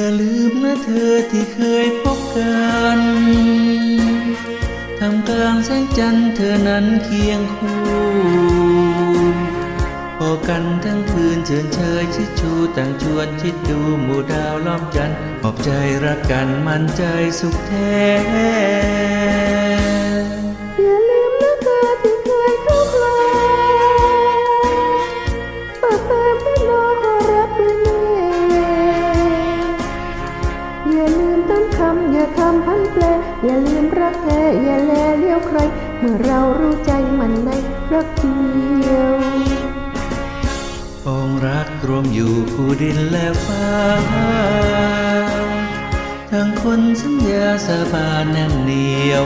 อย่าลืมนะเธอที่เคยพบกันทำกลางแสงจันทร์เธอนั้นเคียงคู่พอกันทั้งคืนเชิญเชยชิดชูต่างชวนชิดดูหมู่ดาวล้อมจันทร์อบใจรักกันมั่นใจสุขแท้ ลืมต้นคำอย่าทำพันแปลอย่าลืมรักแท้อย่าแลเลี้ยวใคร เมื่อเรารู้ใจมันในรักเดียวองรักรวมอยู่คู่ดินและฟ้าทั้งคนสัญญาสบานแน่นเหนียว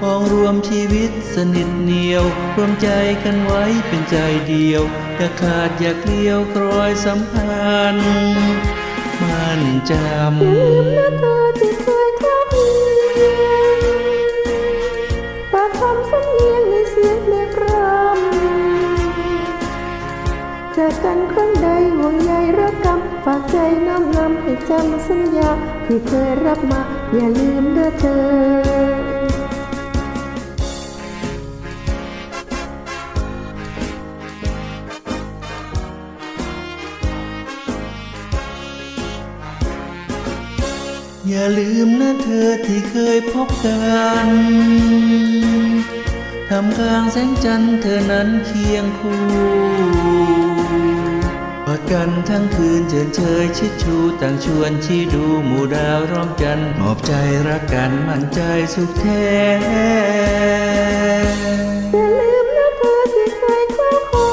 ปองรวมชีวิตสนิทเหนียว รวมใจกันไว้เป็นใจเดียว อย่าขาดอย่าเกลียวกรอยสัมพันธ์ มันจำลืมนะเธอที่เคยทอดเนียนฝากคำสัญญาในเสียงเพลงรำจากกันครั้งใดห่วงใยรักกำฝากใจน้อมนำให้จำสัญญา ที่เคยรับมา อย่าลืมเด้อเธอ อย่าลืมนะเธอที่เคยพบกันทำกลางแสงจันทร์เธอนั้นเคียงคู่กอดกันทั้งคืนเชิญเชยชิดชูต่างชวนชี้ดูหมู่ดาวร้อมจันทร์มอบใจรักกันมั่นใจสุขแท้อย่าลืมนะเธอที่เคยเข้าคอ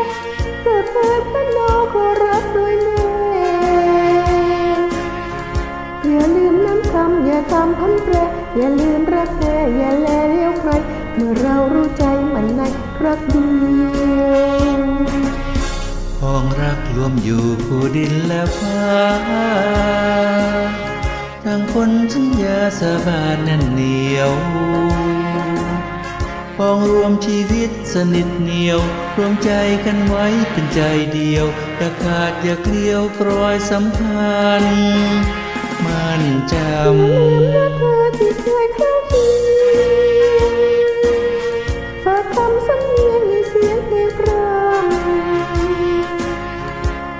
ยเกิดเธอพน มน้ำคำอย่าทำพันแปรอย่าลืมรักแท้อย่าแลเลี้ยวใคร เมื่อเรารู้ใจมันในรักเดียวพองรักรวมอยู่ผู้ดินและฟ้าทั้งคนสัญญาสบานแน่นเหนียวปองรวมชีวิตสนิทเหนียว รวมใจกันไว้เป็นใจเดียวอย่าขาดอย่าเกลียวกรอยสัมพันธ์ มันจอย่าลืมนะเธอที่เคยเข้าเคียงฝากคำสัญญาในเสียงเพลงพรำ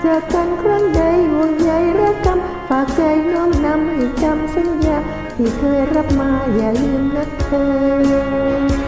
จากกันครั้งใดห่วงใยรักกำฝากใจน้อมนำให้จำสัญญาที่เคยรับมาอย่าลืมนะเธอ